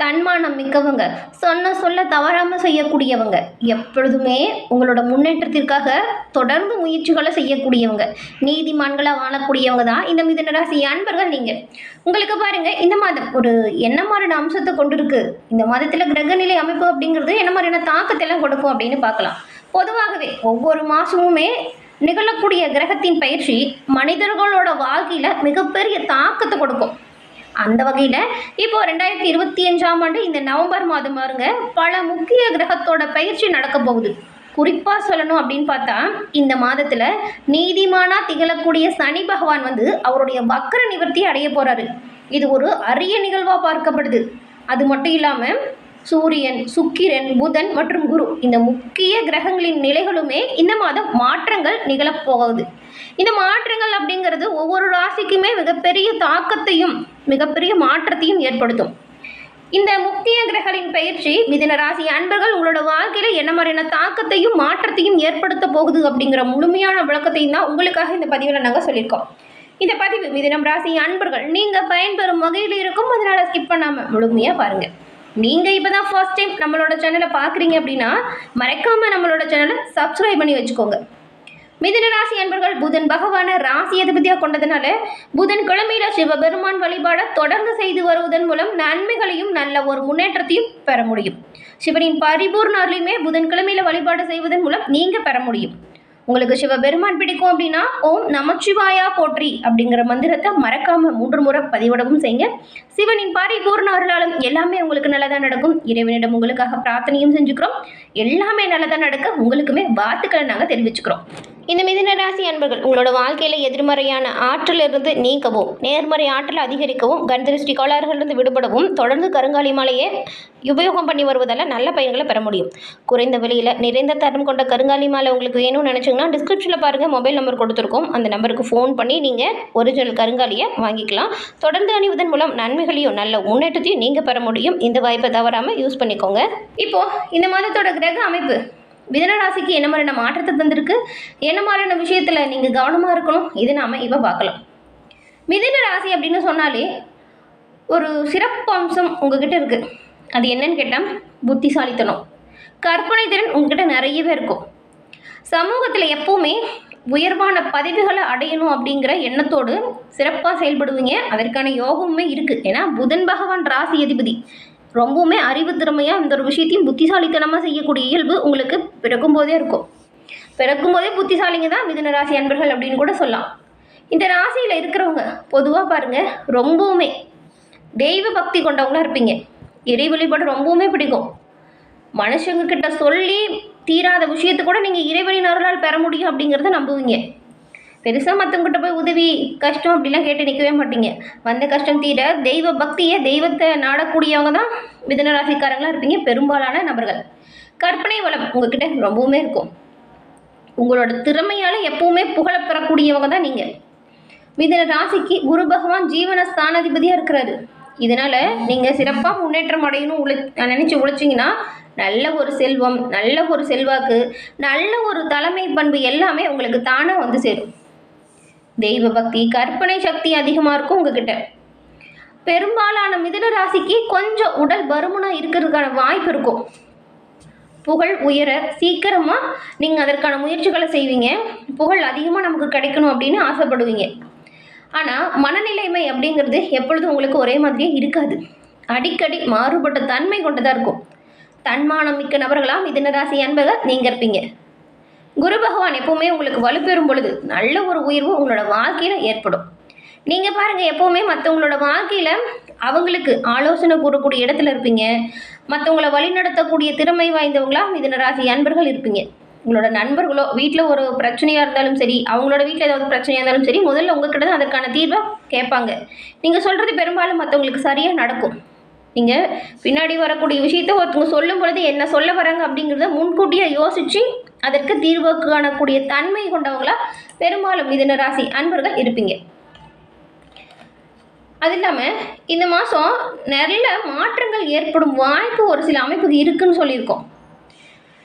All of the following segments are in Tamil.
தன்மானம் மிக்கவங்க. சொன்ன சொல்ல தவறாமல் செய்யக்கூடியவங்க. எப்பொழுதுமே உங்களோட முன்னேற்றத்திற்காக தொடர்ந்து முயற்சிகளை செய்யக்கூடியவங்க. நீதிமான்களாக வாழக்கூடியவங்க தான் இந்த மிதுன ராசி அன்பர்கள் நீங்கள் உங்களுக்கு பாருங்கள் இந்த மாதம் ஒரு என்ன மாதிரியான அம்சத்தை கொண்டிருக்கு? இந்த மாதத்தில் கிரகநிலை அமைப்பு அப்படிங்கிறது என்ன மாதிரியான தாக்கத்தை எல்லாம் கொடுக்கும் அப்படின்னு பார்க்கலாம். பொதுவாகவே ஒவ்வொரு மாதமுமே நிகழக்கூடிய கிரகத்தின் பயிற்சி மனிதர்களோட வாழ்க்கையில் மிகப்பெரிய தாக்கத்தை கொடுக்கும். அந்த வகையில் இப்போ ரெண்டாயிரத்தி இருபத்தி அஞ்சாம் ஆண்டு இந்த நவம்பர் மாதம் பாருங்க பல முக்கிய கிரகத்தோட பயிற்சி நடக்க போகுது. குறிப்பாக சொல்லணும் அப்படின்னு பார்த்தா இந்த மாதத்தில் நீதிமானா திகழக்கூடிய சனி பகவான் வந்து அவருடைய வக்கர நிவர்த்தி அடைய போகிறாரு இது ஒரு அரிய நிகழ்வாக பார்க்கப்படுது. அது மட்டும் இல்லாமல் சூரியன் சுக்கிரன் புதன் மற்றும் குரு. இந்த முக்கிய கிரகங்களின் நிலைகளுமே இந்த மாதம் மாற்றங்கள் நிகழப்போகுது இந்த மாற்றங்கள் அப்படிங்கிறது ஒவ்வொரு ராசிக்குமே மிகப்பெரிய தாக்கத்தையும் மிகப்பெரிய மாற்றத்தையும் ஏற்படுத்தும். இந்த முக்கிய கிரகங்களின் பயிற்சி மிதின ராசி அன்பர்கள் உங்களோட வாழ்க்கையில என்ன மாதிரியான தாக்கத்தையும் மாற்றத்தையும் ஏற்படுத்த போகுது அப்படிங்கிற முழுமையான விளக்கத்தையும் தான் உங்களுக்காக இந்த பதிவில் நாங்கள் சொல்லியிருக்கோம். இந்த பதிவு மிதினம் ராசி அன்பர்கள் நீங்கள் பயன்பெறும் வகையில் இருக்கும். அதனால ஸ்கிப் பண்ணாமல் முழுமையாக பாருங்கள் நீங்கள் இப்போ தான் ஃபர்ஸ்ட் டைம் நம்மளோட சேனலை பார்க்குறீங்க அப்படின்னா மறக்காமல் நம்மளோட சேனலை சப்ஸ்கிரைப் பண்ணி வச்சுக்கோங்க. மிதன ராசி அன்பர்கள் புதன் பகவான ராசி அதிபதியாக கொண்டதுனால புதன் கிழமையில சிவபெருமான் வழிபாட தொடர்ந்து செய்து வருவதன் மூலம் நன்மைகளையும் நல்ல ஒரு முன்னேற்றத்தையும் பெற முடியும். சிவனின் பரிபூர்ண அருளையுமே புதன் கிழமையில வழிபாடு செய்வதன் மூலம் நீங்க பெற முடியும். உங்களுக்கு சிவபெருமான் பிடிக்கும் அப்படின்னா ஓம் நமச்சிவாயா போற்றி அப்படிங்கிற மந்திரத்தை மறக்காம மூன்று முறை பதிவிடவும் செய்யுங்க. சிவனின் பரிபூர்ண அருளாலும் எல்லாமே உங்களுக்கு நல்லதா நடக்கும். இறைவனிடம் உங்களுக்காக பிரார்த்தனையும் செஞ்சுக்கிறோம். எல்லாமே நல்லதா நடக்க உங்களுக்குமே வாழ்த்துக்களை நாங்கள் தெரிவிச்சுக்கிறோம். இந்த மிதுன ராசி அன்பர்கள் உங்களோட வாழ்க்கையில் எதிர்மறையான ஆற்றலிருந்து நீக்கவும் நேர்மறை ஆற்றல் அதிகரிக்கவும் கண்திருஷ்டி கோளாறுகளிலிருந்து விடுபடவும் தொடர்ந்து கருங்காலி மாலையை உபயோகம் பண்ணி வருவதால் நல்ல பயன்களை பெற முடியும். குறைந்த விலையில் நிறைந்த தரம் கொண்ட கருங்காலி மாலை உங்களுக்கு வேணும்னு நினச்சிங்கன்னா டிஸ்கிரிப்ஷனில் பாருங்கள் மொபைல் நம்பர் கொடுத்துருக்கோம். அந்த நம்பருக்கு ஃபோன் பண்ணி நீங்கள் ஒரிஜினல் கருங்காலியை வாங்கிக்கலாம். தொடர்ந்து அணிவதன் மூலம் நன்மைகளையும் நல்ல முன்னேற்றத்தையும் நீங்கள் பெற முடியும். இந்த வாய்ப்பை தவறாமல் யூஸ் பண்ணிக்கோங்க. இப்போது இந்த மாதத்தோட கிரக அமைப்பு. மிதனராசிக்கு என்ன மாதிரியான மாற்றத்தை தந்திருக்கு? என்ன மாதிரியான விஷயத்தில் நீங்கள் கவனமாக இருக்கணும்? இது நாம் இப்போ பார்க்கலாம். மிதன ராசி அப்படின்னு சொன்னாலே ஒரு சிறப்பு அம்சம் உங்ககிட்ட இருக்குது அது என்னன்னு கேட்டால் புத்திசாலித்தனம். கற்பனை திறன் உங்ககிட்ட நிறையவே இருக்கும். சமூகத்தில் எப்போவுமே உயர்வான பதவிகளை அடையணும் அப்படிங்கிற எண்ணத்தோடு சிறப்பாக செயல்படுவீங்க. அதற்கான யோகமுமே இருக்குது ஏன்னா புதன் பகவான் ராசி அதிபதி. ரொம்பவுமே அறிவு திறமையாக இந்த ஒரு விஷயத்தையும் புத்திசாலித்தனமாக செய்யக்கூடிய இயல்பு உங்களுக்கு பிறக்கும்போதே இருக்கும். பிறக்கும்போதே புத்திசாலிங்க தான் மிதுன ராசி அன்பர்கள் அப்படின்னு கூட சொல்லலாம். இந்த ராசியில் இருக்கிறவங்க பொதுவாக பாருங்கள் ரொம்பவுமே தெய்வ பக்தி கொண்டவங்களாக இருப்பீங்க. இறை வழிபாடு ரொம்பவுமே பிடிக்கும். மனுஷங்க கிட்ட சொல்லி தீராத விஷயத்தை கூட நீங்கள் இறைவனின் அருளால் பெற முடியும் அப்படிங்கிறத நம்புவீங்க. பெருசாக மற்றவங்கிட்ட போய் உதவி கஷ்டம் அப்படிலாம் கேட்டு நிற்கவே மாட்டீங்க. வந்த கஷ்டம் தீர தெய்வ பக்தியை தெய்வத்தை நாடக்கூடியவங்க தான் மிதன ராசிக்காரங்களாக இருப்பீங்க பெரும்பாலான நபர்கள். கற்பனை வளம் உங்ககிட்ட ரொம்பவுமே இருக்கும். உங்களோட திறமையால் எப்பவுமே புகழ பெறக்கூடியவங்க தான் நீங்கள் மிதன ராசிக்கு குரு பகவான் ஜீவன ஸ்தானாதிபதியாக இருக்கிறாரு. இதனால் நீங்கள் சிறப்பாக முன்னேற்றம் அடையணும் உழை நினச்சி உழைச்சிங்கன்னா நல்ல ஒரு செல்வம் நல்ல ஒரு செல்வாக்கு நல்ல ஒரு தலைமை பண்பு எல்லாமே உங்களுக்கு தானாக வந்து சேரும். தெய்வ பக்தி கற்பனை சக்தி அதிகமாக இருக்கும் உங்ககிட்ட. பெரும்பாலான மிதுன ராசிக்கு கொஞ்சம் உடல் பருமனாக இருக்கிறதுக்கான வாய்ப்பு இருக்கும். புகழ் உயர சீக்கிரமாக நீங்கள் அதற்கான முயற்சிகளை செய்வீங்க. புகழ் அதிகமாக நமக்கு கிடைக்கணும் அப்படின்னு ஆசைப்படுவீங்க. ஆனால் மனநிலைமை அப்படிங்கிறது எப்பொழுதும் உங்களுக்கு ஒரே மாதிரியே இருக்காது. அடிக்கடி மாறுபட்ட தன்மை கொண்டதாக இருக்கும். தன்மானம் மிக்க நபர்களாக மிதன ராசி என்பதை நீங்கள் இருப்பீங்க. குரு பகவான் எப்பவுமே உங்களுக்கு வலுப்பெறும் பொழுது நல்ல ஒரு உயர்வு உங்களோட வாழ்க்கையில் ஏற்படும். நீங்கள் பாருங்கள் எப்போவுமே மற்றவங்களோட வாழ்க்கையில் அவங்களுக்கு ஆலோசனை கூறக்கூடிய இடத்துல இருப்பீங்க. மற்றவங்கள வழிநடத்தக்கூடிய திறமை வாய்ந்தவங்களா மிதன ராசி அன்பர்கள் இருப்பீங்க. உங்களோட நண்பர்களோ வீட்டில் ஒரு பிரச்சனையாக இருந்தாலும் சரி அவங்களோட வீட்டில் ஏதாவது பிரச்சனையாக இருந்தாலும் சரி முதல்ல உங்ககிட்ட தான் அதற்கான தீர்வை கேட்பாங்க. நீங்கள் சொல்கிறது பெரும்பாலும் மற்றவங்களுக்கு சரியாக நடக்கும். நீங்கள் பின்னாடி வரக்கூடிய விஷயத்த ஒருத்தவங்க சொல்லும் பொழுது என்ன சொல்ல வராங்க அப்படிங்கிறத முன்கூட்டியே யோசித்து அதற்கு தீர்வு காணக்கூடிய தன்மை கொண்டவங்களா பெரும்பாலும் மிதன ராசி அன்பர்கள் இருப்பீங்க. அது இல்லாமல் இந்த மாதம் நிறைய மாற்றங்கள் ஏற்படும் வாய்ப்பு ஒரு சில அமைப்புக்கு இருக்குன்னு சொல்லியிருக்கோம்.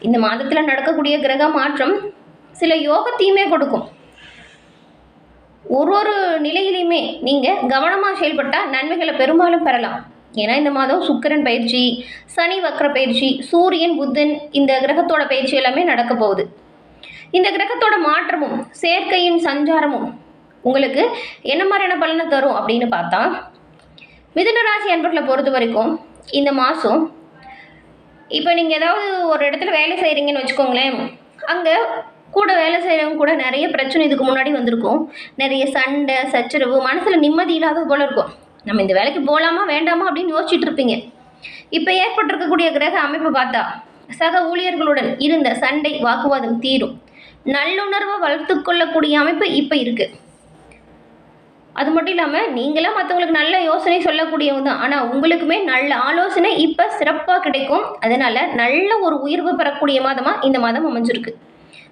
இந்த மாதத்தில் நடக்கக்கூடிய கிரக மாற்றம் சில யோகத்தையுமே கொடுக்கும். ஒரு ஒரு நிலையிலையுமே நீங்கள் கவனமாக செயல்பட்டால் நன்மைகளை பெரும்பாலும் பெறலாம். ஏன்னா இந்த மாதம் சுக்கிரன் பயிற்சி சனி வக்ர பயிற்சி சூரியன் புத்தன் இந்த கிரகத்தோட பயிற்சி எல்லாமே நடக்க போகுது. இந்த கிரகத்தோட மாற்றமும் சேர்க்கையின் சஞ்சாரமும் உங்களுக்கு என்ன மாதிரியான பலனை தரும் அப்படின்னு பார்த்தா மிதுனராசி அன்பர்களை பொறுத்த வரைக்கும் இந்த மாதம் இப்போ நீங்கள் ஏதாவது ஒரு இடத்துல வேலை செய்கிறீங்கன்னு வச்சுக்கோங்களேன் அங்கே கூட வேலை செய்கிறவங்க கூட நிறைய பிரச்சனை இதுக்கு முன்னாடி வந்திருக்கும். நிறைய சண்டை சச்சரவு மனசில் நிம்மதி இல்லாதது போல இருக்கும். நம்ம இந்த வேலைக்கு போகலாமா வேண்டாமா அப்படின்னு யோசிச்சுட்டு இருப்பீங்க இப்போ ஏற்பட்டிருக்கக்கூடிய கிரக அமைப்பு பார்த்தா சக ஊழியர்களுடன் இருந்த சண்டை வாக்குவாதம் தீரும். நல்லுணர்வை வளர்த்து கொள்ளக்கூடிய அமைப்பு இப்போ இருக்குது அது மட்டும் இல்லாமல் நீங்களாம் மற்றவங்களுக்கு நல்ல யோசனை சொல்லக்கூடியவங்க தான். ஆனால் உங்களுக்குமே நல்ல ஆலோசனை இப்போ சிறப்பாக கிடைக்கும். அதனால் நல்ல ஒரு உயர்வு பெறக்கூடிய மாதமாக இந்த மாதம் அமைஞ்சிருக்கு.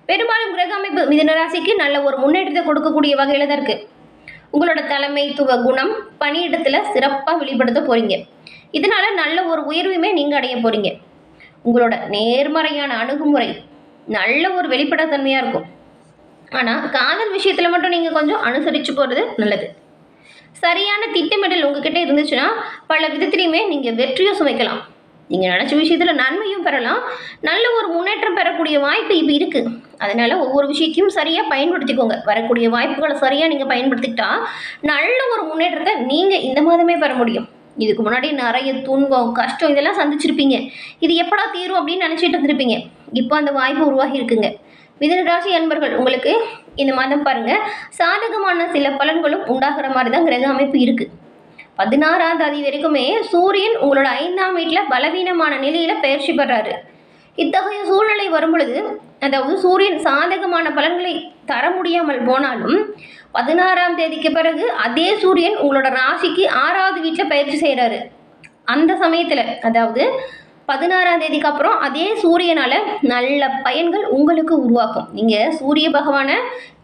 பெரும்பாலும் கிரக அமைப்பு மிதனராசிக்கு நல்ல ஒரு முன்னேற்றத்தை கொடுக்கக்கூடிய வகையில் தான் இருக்குது உங்களோட தலைமைத்துவ குணம் பணியிடத்தில் சிறப்பாக வெளிப்படுத்த போகிறீங்க இதனால் நல்ல ஒரு உயர்வுமே நீங்கள் அடைய போகிறீங்க உங்களோட நேர்மறையான அணுகுமுறை நல்ல ஒரு வெளிப்படைத்தன்மையாக இருக்கும். ஆனால் காதல் விஷயத்தில் மட்டும் நீங்கள் கொஞ்சம் அனுசரித்து போகிறது நல்லது. சரியான திட்டமிடல் உங்ககிட்ட இருந்துச்சுன்னா பல விதத்திலையுமே நீங்கள் வெற்றியும் சுமைக்கலாம் நீங்கள் நினச்ச விஷயத்தில் நன்மையும் பெறலாம். நல்ல ஒரு முன்னேற்றம் பெறக்கூடிய வாய்ப்பு இப்போ இருக்குது அதனால் ஒவ்வொரு விஷயத்தையும் சரியாக பயன்படுத்திக்கோங்க. வரக்கூடிய வாய்ப்புகளை சரியாக நீங்கள் பயன்படுத்திக்கிட்டா நல்ல ஒரு முன்னேற்றத்தை நீங்கள் இந்த மாதமே பெற முடியும். இதுக்கு முன்னாடி நிறைய துன்பம் கஷ்டம் இதெல்லாம் சந்திச்சிருப்பீங்க. இது எப்படா தீரும் அப்படின்னு நினச்சிட்டு இருந்திருப்பீங்க. இப்போ அந்த வாய்ப்பு உருவாகி இருக்குங்க. மிதனராசி அன்பர்கள் உங்களுக்கு இந்த மாதம் பாருங்கள் சாதகமான சில பலன்களும் உண்டாகிற மாதிரி தான் கிரக அமைப்பு இருக்குது பதினாறாம் தேதி வரைக்குமே சூரியன் உங்களோட ஐந்தாம் வீட்டில் பலவீனமான நிலையில் பயிற்சி பெறாரு. இத்தகைய சூழ்நிலை வரும் பொழுது அதாவது சூரியன் சாதகமான பலன்களை தர முடியாமல் போனாலும் பதினாறாம் தேதிக்கு பிறகு அதே சூரியன் உங்களோட ராசிக்கு ஆறாவது வீட்டில் பயிற்சி செய்கிறாரு அந்த சமயத்தில் அதாவது பதினாறாம் தேதிக்கு அப்புறம் அதே சூரியனால் நல்ல பயன்கள் உங்களுக்கு உருவாக்கும். நீங்கள் சூரிய பகவானை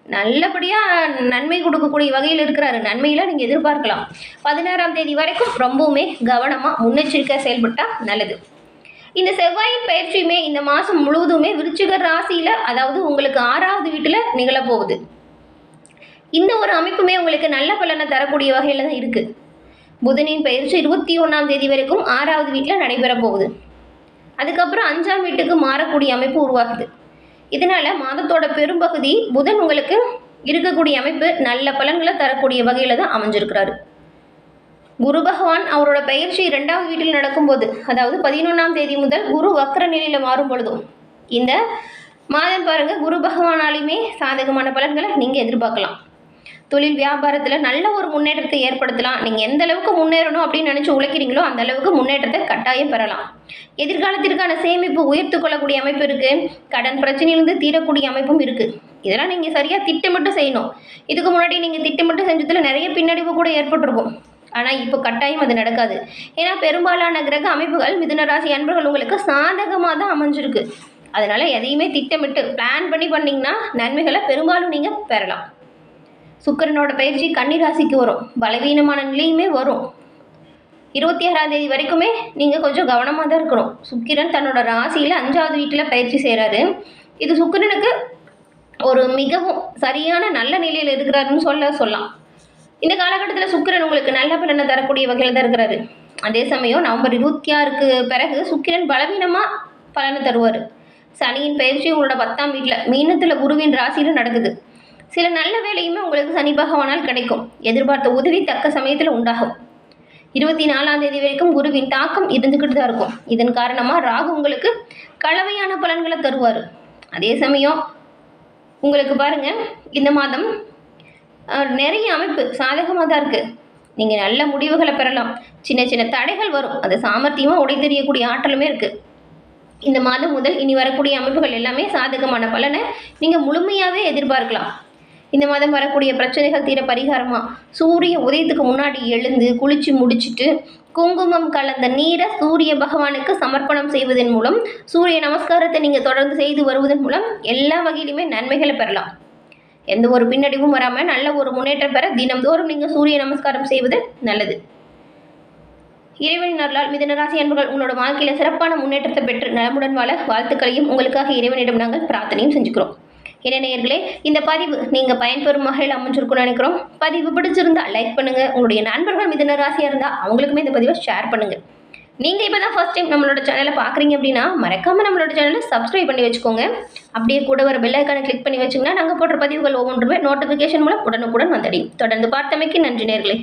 நல்லபடியாக நன்மை கொடுக்கக்கூடிய வகையில் இருக்கிறாரு. நன்மையில் நீங்கள் எதிர்பார்க்கலாம். பதினாறாம் தேதி வரைக்கும் ரொம்பவுமே கவனமாக முன்னெச்சரிக்கை செயல்பட்டால் நல்லது. இந்த செவ்வாயின் பயிற்சியுமே இந்த மாதம் முழுவதுமே விருச்சிக ராசியில் அதாவது உங்களுக்கு ஆறாவது வீட்டில் நிகழப்போகுது. இந்த ஒரு அமைப்புமே உங்களுக்கு நல்ல பலனை தரக்கூடிய வகையில் தான் இருக்குது புதனின் பயிற்சி இருபத்தி ஒன்றாம் தேதி வரைக்கும் ஆறாவது வீட்டில் நடைபெற போகுது அதுக்கப்புறம் அஞ்சாம் வீட்டுக்கு மாறக்கூடிய அமைப்பு உருவாகுது. இதனால் மாதத்தோட பெரும்பகுதி புதன் உங்களுக்கு இருக்கக்கூடிய அமைப்பு நல்ல பலன்களை தரக்கூடிய வகையில் தான் அமைஞ்சிருக்கிறாரு. குரு பகவான் அவரோட பயிற்சி இரண்டாவது வீட்டில் நடக்கும்போது அதாவது பதினொன்றாம் தேதி முதல் குரு வக்கர நிலையில் மாறும் பொழுதும் இந்த மாதம் பாருங்கள் குரு பகவானாலையுமே சாதகமான பலன்களை நீங்கள் எதிர்பார்க்கலாம். தொழில் வியாபாரத்தில் நல்ல ஒரு முன்னேற்றத்தை ஏற்படுத்தலாம். நீங்கள் எந்த அளவுக்கு முன்னேறணும் அப்படின்னு நினச்சி உழைக்கிறீங்களோ அந்த அளவுக்கு முன்னேற்றத்தை கட்டாயம் பெறலாம். எதிர்காலத்திற்கான சேமிப்பு உயர்த்து கொள்ளக்கூடிய அமைப்பு இருக்குது கடன் பிரச்சனையிலிருந்து தீரக்கூடிய அமைப்பும் இருக்குது இதெல்லாம் நீங்கள் சரியாக திட்டமிட்டு செய்யணும். இதுக்கு முன்னாடி நீங்கள் திட்டமிட்டு செஞ்சதில் நிறைய பின்னடைவு கூட ஏற்பட்டிருக்கும். ஆனால் இப்போ கட்டாயம் அது நடக்காது. ஏன்னா பெரும்பாலான கிரக அமைப்புகள் மிதுன ராசி அன்பர்கள் உங்களுக்கு சாதகமாக தான் அமைஞ்சிருக்கு. அதனால் எதையுமே திட்டமிட்டு பிளான் பண்ணி பண்ணிங்கன்னா நன்மைகளை பெரும்பாலும் நீங்கள் பெறலாம். சுக்கரனோட பயிற்சி கன்னிராசிக்கு வரும். பலவீனமான நிலையுமே வரும். இருபத்தி ஆறாம் தேதி வரைக்குமே நீங்கள் கொஞ்சம் கவனமாக தான் இருக்கணும். சுக்கிரன் தன்னோட ராசியில் அஞ்சாவது வீட்டில் பயிற்சி செய்கிறாரு இது சுக்கிரனுக்கு ஒரு மிகவும் சரியான நல்ல நிலையில் இருக்கிறாருன்னு சொல்ல சொல்லலாம். இந்த காலகட்டத்தில் சுக்கிரன் உங்களுக்கு நல்ல பலனை தரக்கூடிய வகையில் தான் இருக்கிறாரு. அதே சமயம் நவம்பர் இருபத்தி ஆறுக்கு பிறகு சுக்கிரன் பலவீனமாக பலனை தருவார். சனியின் பயிற்சி உங்களோட பத்தாம் வீட்டில் மீனத்தில் குருவின் ராசியில் நடக்குது. சில நல்ல வேலையுமே உங்களுக்கு சனி பகவானால் கிடைக்கும். எதிர்பார்த்த உதவி தக்க சமயத்தில் உண்டாகும். இருபத்தி நாலாம் தேதி வரைக்கும் குருவின் தாக்கம் இருந்துக்கிட்டு தான் இருக்கும். இதன் காரணமாக ராகு உங்களுக்கு கலவையான பலன்களை தருவார். அதே சமயம் உங்களுக்கு பாருங்க இந்த மாதம் நிறைய அமைப்பு சாதகமாக தான் இருக்குது நீங்கள் நல்ல முடிவுகளை பெறலாம். சின்ன சின்ன தடைகள் வரும். அது சாமர்த்தியமாக உடை தெரியக்கூடிய ஆற்றலுமே இருக்குது இந்த மாதம் முதல் இனி வரக்கூடிய அமைப்புகள் எல்லாமே சாதகமான பலனை நீங்கள் முழுமையாகவே எதிர்பார்க்கலாம். இந்த மாதம் வரக்கூடிய பிரச்சனைகள் தீர பரிகாரமாக சூரிய உதயத்துக்கு முன்னாடி எழுந்து குளிச்சு முடிச்சுட்டு குங்குமம் கலந்த நீரை சூரிய பகவானுக்கு சமர்ப்பணம் செய்வதன் மூலம் சூரிய நமஸ்காரத்தை நீங்கள் தொடர்ந்து செய்து வருவதன் மூலம் எல்லா வகையிலுமே நன்மைகளை பெறலாம். எந்த ஒரு பின்னடைவும் வராமல் நல்ல ஒரு முன்னேற்றம் பெற தினம்தோறும் நீங்கள் சூரிய நமஸ்காரம் செய்வது நல்லது. இறைவனின் அருளால் மிதனராசி அன்பர்கள் உங்களோட வாழ்க்கையில் சிறப்பான முன்னேற்றத்தை பெற்று நலமுடன் வாழ வாழ்த்துக்களையும் உங்களுக்காக இறைவனிடம் நாங்கள் பிரார்த்தனையும் செஞ்சுக்கிறோம். என்ன நேயர்களே இந்த பதிவு நீங்கள் பயன்பெறும் வகையில் அமைஞ்சிருக்கும்னு நினைக்கிறோம். பதிவு பிடிச்சிருந்தா லைக் பண்ணுங்கள் உங்களுடைய நண்பர்கள் மிதன ராசியாக இருந்தால் அவங்களுக்குமே இந்த பதிவை ஷேர் பண்ணுங்கள் நீங்கள் இப்போ தான் ஃபர்ஸ்ட் டைம் நம்மளோட சேனலை பார்க்குறீங்க அப்படின்னா மறக்காமல் நம்மளோட சேனலை சப்ஸ்கிரைப் பண்ணி வச்சுக்கோங்க. அப்படியே கூட வர பெல்லைக்கான கிளிக் பண்ணி வச்சிங்கன்னா நாங்கள் போடுற பதிவுகள் ஒவ்வொன்றுமே நோட்டிஃபிகேஷன் மூலம் உடனுக்குடன் வந்தடையும் தொடர்ந்து பார்த்தமைக்கு நன்றி நேர்களே